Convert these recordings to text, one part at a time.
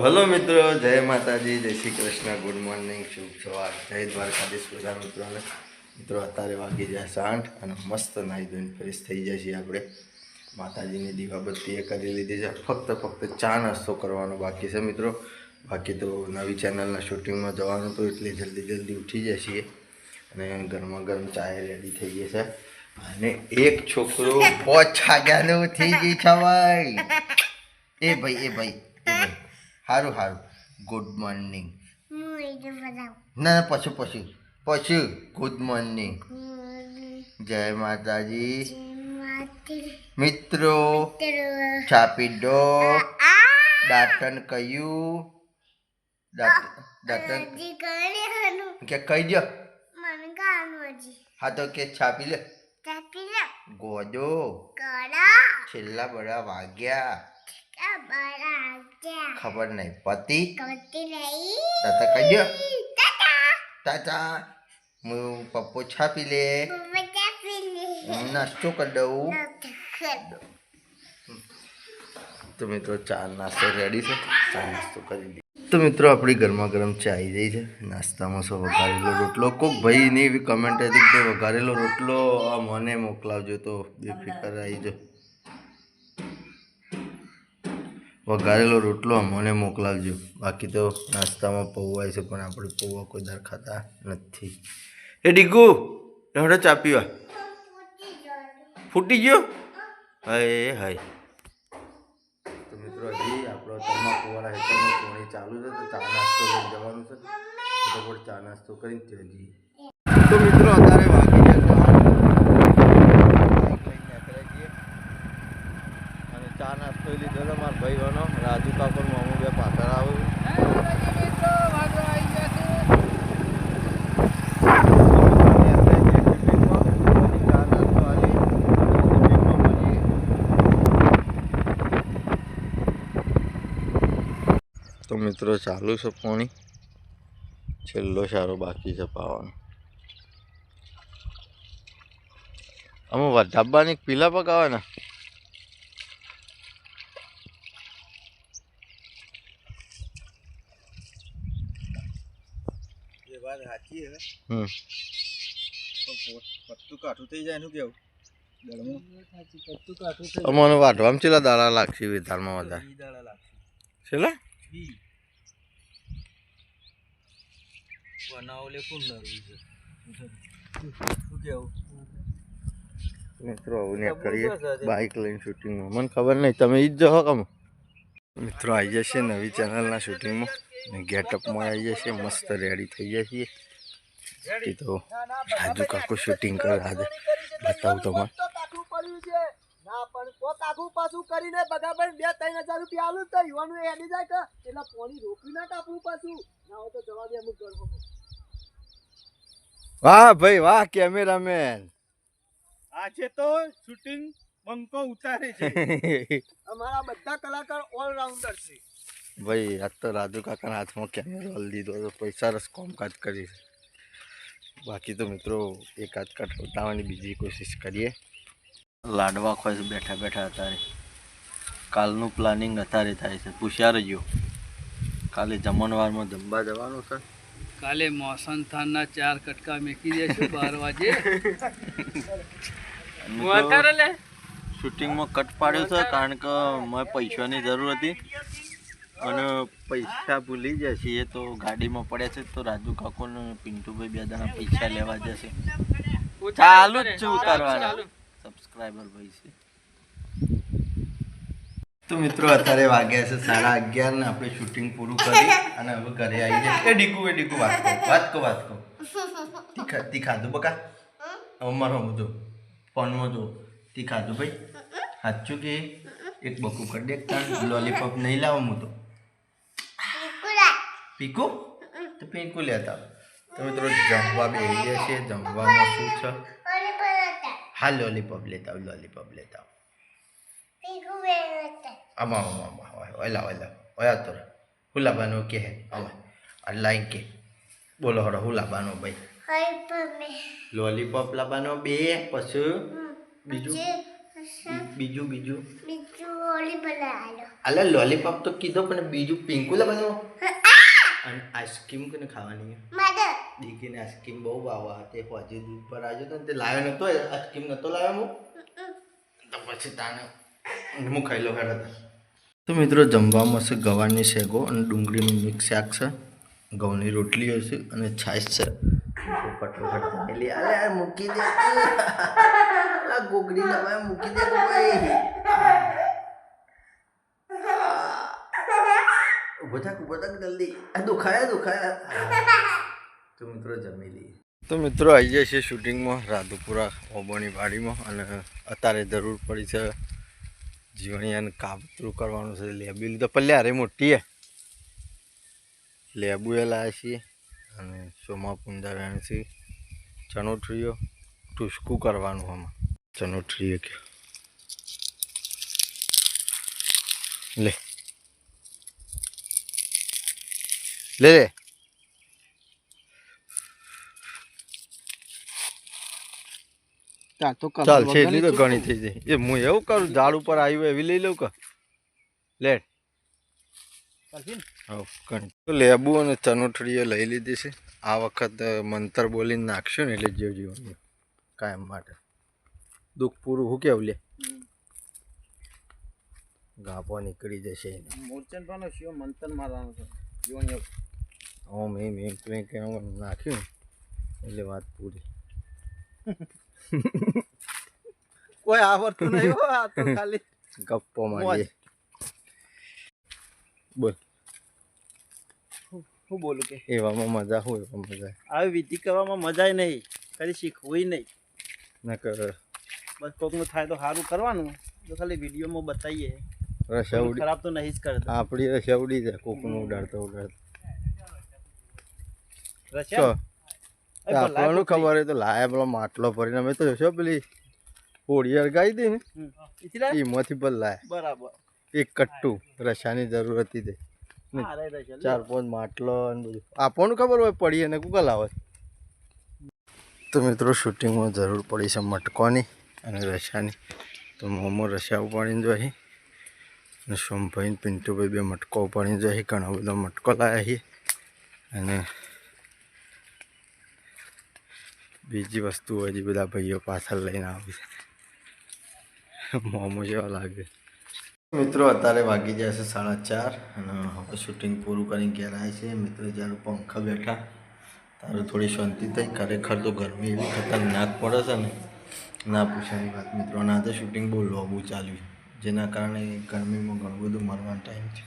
Hello મિત્રો, જય માતાજી, જય શ્રી કૃષ્ણ, ગુડ મોર્નિંગ, શુભ સવાર, જય દ્વારકાધીશ બધા મિત્રોને. મિત્રો, અત્યારે વાગી જાય સાંઠ અને મસ્ત નાહી ધોઈને ફ્રેશ થઈ જાય છે આપણે. માતાજીની દીવાબત્તી એ કરી લીધી છે. ફક્ત ફક્ત ચા નાસ્તો કરવાનો બાકી છે મિત્રો. બાકી તો નવી ચેનલના શૂટિંગમાં જવાનું તો એટલે જલ્દી જલ્દી ઉઠી જાય છીએ. અને ગરમા ગરમ ચાય રેડી થઈ ગઈ છે. અને એક છોકરો પોચ છાગ્યાનું થઈ ગઈ છે ભાઈ. એ ભાઈ એ ભાઈ. સારું સારું ગુડ મોર્નિંગ ના ના પછી પછી. પછી. ગુડ મોર્નિંગ જય માતાજી. મિત્રો છાપી દો દાંતન કયું? દાંતન કે કહી દો હા તો કે છાપી લે. ગોદો. છેલ્લા બડા વાગ્યા. ખબર નહીં. પતિ? તાતા કહી તાતા. હું પપ્પો છાપી લે. હું નાસ્તો કરી દઉં. તો મિત્રો ચા નાસ્તો રેડી છે? ચા નાસ્તો કરી દઈએ તો મિત્રો આપણી ગરમા ગરમ ચા આવી જાય છે. નાસ્તામાં શું વઘારેલો રોટલો? કોઈક ભાઈની એવી કમેન્ટ હતી કે વઘારેલો રોટલો આ મને મોકલાવજો તો બેફિકર આવી જો વઘારેલો રોટલો મને મોકલાવજો. બાકી તો નાસ્તામાં પૌવા છે, પણ આપણે પૌવા કોઈ દર ખાતા નથી. એ ડીગુ હડો ચા પીવા. ફૂટી ગયો? હાય હાય. તો મિત્રો, હજી આપણો તમાકુવાળા હેઠળમાં પોણી ચાલુ છે, તો ચા નાસ્તો લઈને જવાનું છે. ફટાફટ ચા નાસ્તો કરીને ત્યાં જઈએ તો મિત્રો અત્યારે વાગી ગયા બાઇક લઈને નીકળ્યા છીએ અને ચા નાસ્તો લીધો તો મારા ભાઈ બનો રાજુ કાપડ મામુ બે પાછળ આવું તો મિત્રો, ચાલુ છે પાણી. છેલ્લો સારો બાકી છે પાવાનો. અમે ધાબાની પીલા પકાવે ને? એ વાત સાચી હે. હમ. પત્તું કાઠું થઈ જાય એનું કેવું? અમને વાઢવામાં ચેલા દાડા લાગશે વિધાનમાં વધારે છેલ્લા બનાવો લે કોણ મિત્રો આવું ને કરીએ બાઇક લઈને શૂટિંગમાં મને ખબર નહીં. તમે ઈ જ જશો કમ. મિત્રો આવી જશે નવી ચેનલના શૂટિંગમાં ને ગેટઅપમાં આવી જશે મસ્ત રેડી થઈ જશે. બાકી તો રાજુ કાકુ શૂટિંગ કરે આજે. બતાવું તમારે. તો પડ્યું છે ના પણ કોક આખું પાછું કરીને બગાબર બે ત્રણ હજાર રૂપિયા આલું તો યુવાનું એડી જાય કે એટલે પોણી રોકી ના કાપવું પાછું ના હોય તો જવા દે અમુક ગરબો વાહ ભાઈ વાહ કેમેરામેન આજે તો શૂટિંગ બંકો ઉતારે છે. અમારા બધા કલાકાર ઓલરાઉન્ડર છે. ભાઈ આજ તો રાજુ કાકાના હાથમાં કેમેરો હલ દીધો તો પૈસા રસ કામકાજ કરી બાકી તો મિત્રો એકાદ કટ બતાવવાની બીજી કોશિશ કરીએ. લાડવા ખોશ બેઠા બેઠા અત્યારે. કાલનું પ્લાનિંગ અત્યારે થાય છે. પૂછ્યા રહ્યો કાલે જમણવારમાં જમવા જવાનું છે? કાલે મોસન થાનના ચાર કટકા મેકી દેશું બાર વાગે. શૂટિંગમાં કટ પાડ્યો છે કારણ કે મને પૈસાની જરૂર હતી. અને પૈસા ભૂલી જશે એ તો ગાડીમાં પડ્યા છે તો રાજુ કાકો ને પિન્ટુભાઈ બે દાણા પૈસા લેવા જશે ચાલુ જ છે ઉતારવાના સબસ્ક્રાઈબર ભાઈ છે. તો મિત્રો અત્યારે વાગ્યા છે સાડા અગિયાર ને આપણે શૂટિંગ પૂરું કરી અને હવે ઘરે આવી જાય એ ડીકુ એ ડીકુ વાત કહો વાત કહો વાત કહો તી ખાધું બકા? હવે મારો જો ફોનમાં જો તી ખાધું ભાઈ? સાચું કે એક બકુ કરી દે લોલીપોપ નહીં લાવું હું તો. પીકુ? તો પીકુ લેતા. તો મિત્રો જમવા બે ગયા છે જમવામાં શું છે? હા લોલીપોપ લેતા આવો લોલીપોપ લેતા આવો. આમાં આમાં આમાં ઓલા ઓલા ઓયા તો હુલાબાનો કે હે? આમાં. આ લાઈન કે. બોલો હડો હુલાબાનો ભાઈ. લોલીપોપ લાબાનો બે પછી બીજું? બીજું બીજું? બીજું અલે લોલીપોપ તો કીધો પણ બીજું પિંકુ લાબાનો? અને આઈસ્ક્રીમ કોને ખાવાની? દીકરીને આઈસ્ક્રીમ બહુ ભાવા. તે હજી દૂધ પર આવ્યો હતો ને તે લાવ્યો નતો આઈસ્ક્રીમ નતો લાવ્યો હું. તો પછી તાને હું ખાઈ લો હેડ તો મિત્રો જમવામાં છે ગવારની શેગો અને ડુંગળીનું મિક્સ શાક છે. ઘઉંની રોટલી હશે અને છાશ છે. પોપટ એટલે આ મૂકી દે. ગોગડી દવાએ મૂકી દે ભાઈ. ઊભો થાક જલ્દી. આ દુખાયા દુખાયા. તો મિત્રો જમી લઈએ. તો મિત્રો આવી જાય છે શૂટિંગમાં રાધુપુરા ઓબોની વાડીમાં અને અત્યારે જરૂર પડી છે જીવણિયાને કાબતરું કરવાનું છે લેબી. તો પલ્લે અરે મોટી હે લેબુ એ લાવ્યા છીએ અને સોમા પુંજા વેણસી ચણોઠરીઓ ટુસકું કરવાનું આમાં. ચણોઠરીઓ કે લે. લે લે. ચાલ છે એટલી તો ઘણી થઈ જાય. એ હું એવું કરું ઝાડ ઉપર આવ્યું એવી લઈ લઉં કે? લે. લેબુ અને ચનોઠડીએ લઈ લીધી છે. આ વખત મંતર બોલીને નાખશું ને એટલે જેવ જીવન કાયમ માટે. દુઃખ પૂરું હું કેવું લે? ગાપો નીકળી જશે મોરચન પણ મંતર મારવાનું છે. જીવન ઓમ એમ એમ કંઈક એમ નાખ્યું એટલે વાત પૂરી. કોઈ આવડતું નહીં હો આ તો ખાલી ગપ્પો મારીએ. બોલ. હું બોલું કે? એવામાં મજા હોય એવા મજા. આવી વિધિ કરવામાં મજા નહીં ખાલી શીખવું નહીં. ના કર. બસ કોકનું થાય તો સારું કરવાનું. તો ખાલી વિડીયોમાં બતાવીએ. રસા ખરાબ તો નહીં જ કરતા આપણી રસા ઉડી જાય કોકનું ઉડાડતો ઉડાડતો. આપણને ખબર હોય તો લાયા પેલો માટલો ભરીને અમે તો જોશો પેલી હોળી અરગાઈ દે ને? એમાંથી પણ લાયા. બરાબર. એક કટ્ટું રસાની જરૂર હતી તે. ચાર પાંચ માટલો ને બધું. આપણને ખબર હોય પડી અને કુકલ આવે તો મિત્રો શૂટિંગમાં જરૂર પડી છે મટકોની અને રસાની તો મોમો રસા ઉપાડીને જોઈએ અને સોમભાઈ પિન્ટુભાઈ બે મટકો પડી જાય ઘણો બધો મટકો લાવ્યા છીએ અને બીજી વસ્તુ હજી બધા ભાઈઓ પાછળ લઈને આવી છે. મોમો જેવા લાગે મિત્રો, અત્યારે વાગી જાય છે સાડા ચાર અને હવે શૂટિંગ પૂરું કરીને ઘેર આવે છે મિત્રો, જ્યારે પંખા બેઠા, તારે થોડી શાંતિ થઈ. ખરેખર તો ગરમી એવી ખતરનાક પડે છે ને. ના પૂછવાની વાત. મિત્રો ના તો શૂટિંગ બહુ લોબું ચાલ્યું જેના કારણે ગરમીમાં ઘણું બધું મરવાનો ટાઈમ છે.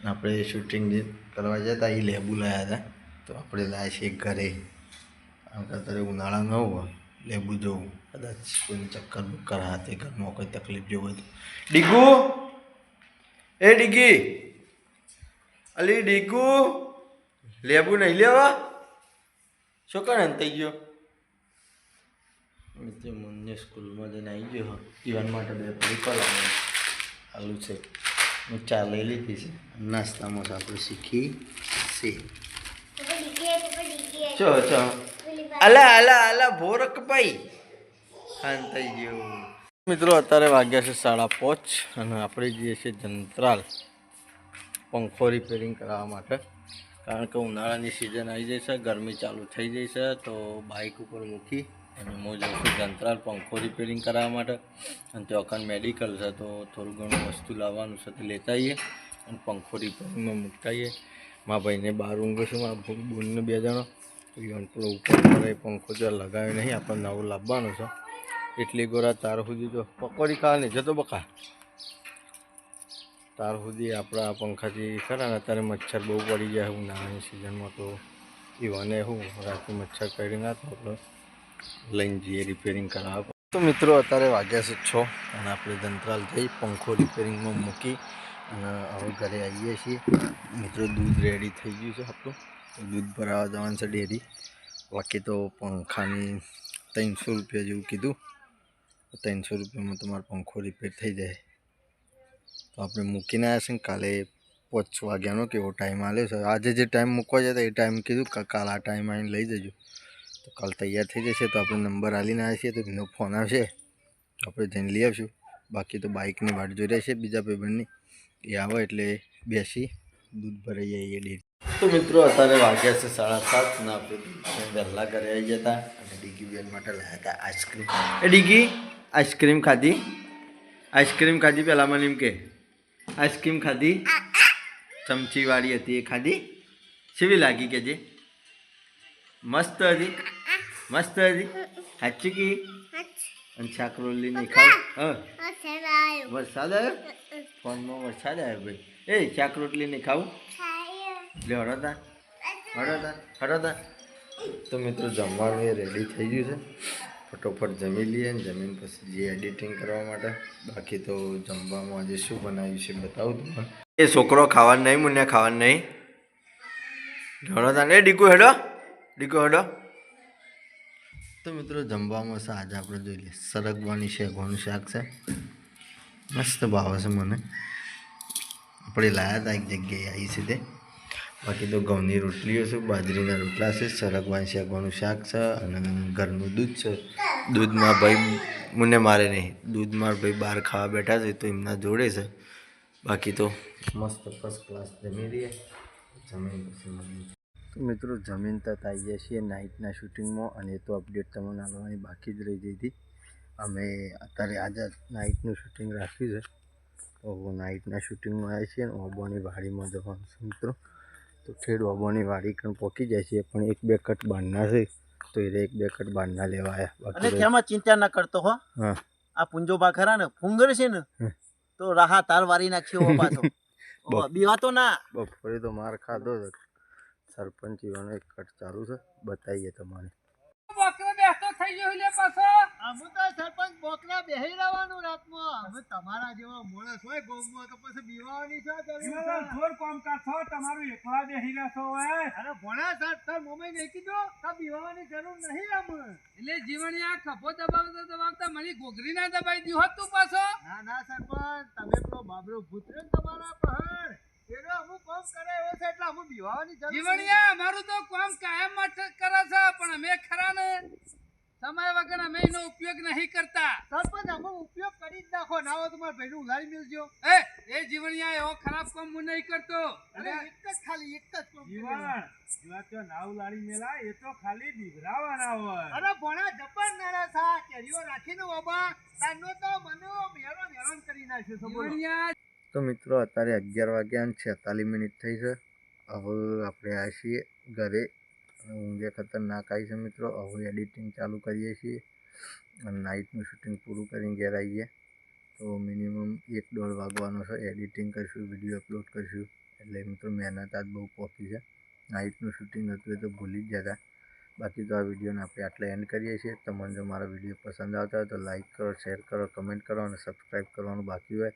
અને આપણે શૂટિંગ જે કરવા જતા એ લેબુ લાવ્યા હતા. તો આપણે લાવ્યા છીએ ઘરે. કારણ કે અત્યારે ઉનાળા ન હોય. લેબુ જવું. કદાચ કોઈને ચક્કર બક્કર હાથે, ઘરમાં કોઈ તકલીફ જેવું હોય ડીગુ! એ ડીગી! અલી ડીગુ! લેબુ નહીં લેવા? શું કરે થઈ ગયો? મિત્રો, મને સ્કૂલમાં જઈને આવી ગયો. પીવાન માટે બે પડીકો લાવ્યો આલુ છે. હું ચા લઈ લીધી છે. નાસ્તામાં આપણે શીખી છે ચો ચો. અલા અલા અલા ભોરક ભાઈ ખાન થઈ ગયું. મિત્રો, અત્યારે વાગ્યા છે સાડા પાંચ અને આપણે જઈએ છીએ જંત્રાલ પંખો રિપેરિંગ કરાવવા માટે. કારણ કે ઉનાળાની સિઝન આવી છે, ગરમી ચાલુ થઈ છે, તો બાઇક ઉપર મૂકી અને હું છું જંત્રાલ પંખો રિપેરિંગ કરાવવા માટે. અને ત્યાં મેડિકલ છે, તો થોડું ઘણું વસ્તુ લાવવાનું છે તો લેતા આવીએ અને પંખો રિપેરિંગમાં મૂકતા આવીએ. મારા ભાઈને બહાર ઊંઘે છે, મારા બોનને બે જણો. ઈવન ઉપર કરે પંખો જો લગાવ્યો નહીં આપણે નવું લાવવાનું છે. એટલી ગોરા તાર સુધી તો પકોડી ખાવાની જતો બકા. તાર સુધી આપણા આ પંખાથી ખરા ને, અત્યારે મચ્છર બહુ પડી જાય નાની સિઝનમાં તો ઈવને હું રાતે મચ્છર કરી ના તો આપણે લઈને જઈએ રિપેરિંગ કરાવવા તો મિત્રો, અત્યારે વાગ્યા છે છ અને આપણે દંતરાલ જઈ પંખો રિપેરિંગમાં મૂકી અને હવે ઘરે આવીએ છીએ. મિત્રો, દૂધ રેડી થઈ ગયું છે આપણું. દૂધ ભરાવા જવાનું છે ડેરી. બાકી તો પંખાની ત્રણસો રૂપિયા જેવું કીધું. ત્રણસો રૂપિયામાં તમારો પંખો રિપેર થઈ જાય. તો આપણે મૂકીને આવ્યા છે ને કાલે પાંચ વાગ્યાનો કેવો ટાઈમ આવ્યો છે. આજે જે ટાઈમ મૂકવા જતા એ ટાઈમ કીધું, કે કાલ આ ટાઈમ આવીને લઈ જજો. તો કાલ તૈયાર થઈ જશે તો આપણે નંબર આલીને આવ્યા તો એનો ફોન આવશે. તો આપણે જઈને લઈ આવશું. બાકી તો બાઇકની વાટ જોઈ રહ્યા છે બીજા ભાઈબંધની. એ આવે એટલે બેસી દૂધ ભરાઈ જઈએ ડેરી તો મિત્રો, અત્યારે વાગ્યા છે સાડા સાત ને આપણે વહેલા ઘરે આવી જતા અને ડીગી બેન માટે લાવ્યા હતા આઈસ્ક્રીમ. એ ડીગી, આઈસ્ક્રીમ ખાધી? આઈસ્ક્રીમ ખાધી પહેલાં મને એમ કે? આઈસ્ક્રીમ ખાધી? ચમચીવાળી હતી એ ખાધી? કેવી લાગી કે જે? મસ્ત હતી? મસ્ત હતી. સાચી કી? અને શાકરોલી નહીં ખાવ. હા. વરસાદ આવ્યો. ફોનમાં વરસાદ આવ્યો ભાઈ. એ ચાકરોટલી રોટલી નહીં ખાવું. લે હડોતા હડોતા હડોતા તો મિત્રો જમવાનું એ રેડી થઈ ગયું છે. ફટોફટ જમી લઈએ ને જમીન પછી જે એડિટિંગ કરવા માટે. બાકી તો જમવામાં આજે શું બનાવ્યું છે બતાવું તમને. એ છોકરો ખાવાનું નહીં મુન્યા ખાવાનું નહીં. હળોતા ને ડીકુ હેડો. ડીકુ હેડો. તો મિત્રો જમવામાં છે આજે આપણે જોઈ લઈએ. સરગવાની શેકવાનું શાક છે. મસ્ત ભાવે છે મને. આપણે લાયા હતા એક જગ્યાએ આવી છે તે બાકી તો ઘઉંની રોટલીઓ છે, બાજરીના રોટલા છે, સરગવાની શેકવાનું શાક છે અને ઘરનું દૂધ છે. દૂધમાં ભાઈ મને મારે નહીં. દૂધમાં ભાઈ બહાર ખાવા બેઠા છે તો એમના જોડે છે. બાકી તો મસ્ત ફર્સ્ટ ક્લાસ જમી રહીએ જમીન પછી મિત્રો જમીન તથા આવી ગયા છીએ નાઇટના શૂટિંગમાં અને એ તો અપડેટ તમને આવવાની બાકી જ રહી ગઈ હતી અમે અત્યારે આજે નાઇટનું શૂટિંગ રાખ્યું છે. તો નાઇટના શૂટિંગમાં આવ્યા છીએ ઓબોની વાડીમાં જવાનું છે મિત્રો. તો ઠેડ ઓબોની વાડી પણ પહોંચી જાય છે. પણ એક બે કટ બાંધના છે. તો એ એક બે કટ બાંધના લેવા આવ્યા બાકી તેમાં ચિંતા ન કરતો હો. હા. આ પુંજોબા ખરા ને ફુંગર છે ને તો રાહા તાર વારી નાખ્યો પાછો બીવાતો ના. બપોરે તો માર ખાધો છે સરપંચ ઈવાનો એક કટ ચાલુ છે. બતાવીએ તમારે. અમે તો સરપંચ બોકરા બેહી રહેવાનું રાતમાં. અમે તમારા જેવા માણસ હોય ગામમાં તો પછી બીવાની છે? છો તમારું એકલા બેહી રહેશો હવે. અરે ભણા સાહેબ તાર મમ્મી કીધું તાર બીવાની જરૂર નહીં અમે એટલે જીવણિયા ખભો દબાવતા દબાવતા મને ગોગરી ના દબાઈ દી હતું તું પાછો. ના ના સરપંચ તમે પેલો બાબરો ભૂતર્યો તમારા પહાડ. એનો અમુક કામ કરે એવો છે એટલે અમુક બીવાની જરૂર જીવણિયા અમારું તો કામ કાયમ માટે કરે છે પણ અમે ખરા ને સમય વગર અમે એનો ઉપયોગ નહીં કરતા. સરપંચ અમુક ઉપયોગ કરી જ નાખો ના હોય તમારા ભાઈને ઉલારી મેલજો. એ એ જીવણિયા એવો ખરાબ કામ હું નહીં કરતો. અરે એક જ ખાલી એક જ કામ જીવન જીવન તો નાવ લાડી મેલા એ તો ખાલી બીવરાવાના હોય. અરે ભણા જબર નડા થા કેરીઓ રાખીને બાબા તારનો તો મને મેરો કરી નાખ્યો જીવણિયા તો મિત્રો, અત્યારે અગિયાર વાગ્યા અને છેતાલીસ મિનિટ થઈ છે. હવે આપણે આવ્યા છીએ ઘરે. ઊંઘે ખતરનાક આવી છે મિત્રો, હવે એડિટિંગ ચાલુ કરીએ છીએ અને નાઇટનું શૂટિંગ પૂરું કરીને ઘેર આવીએ. તો મિનિમમ એક દોઢ વાગવાનો છે એડિટિંગ કરીશું વીડિયો અપલોડ કરીશું. એટલે મિત્રો, મહેનત આજ બહુ પોકી છે. નાઇટનું શૂટિંગ હતું એ તો ભૂલી જ જતા. બાકી તો આ વિડીયોને આપણે આટલે એન્ડ કરીએ છીએ. તમને જો મારો વીડિયો પસંદ આવતા હોય તો લાઇક કરો શેર કરો કમેન્ટ કરો અને સબસ્ક્રાઈબ કરવાનું બાકી હોય.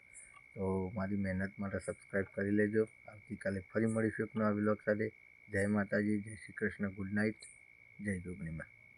તો મારી મહેનત માટે સબસ્ક્રાઈબ કરી લેજો. આવતીકાલે ફરી મળીશું એક નવા વિલોગ સાથે. જય માતાજી, જય શ્રી કૃષ્ણ ગુડ નાઇટ જય જોગણીમાં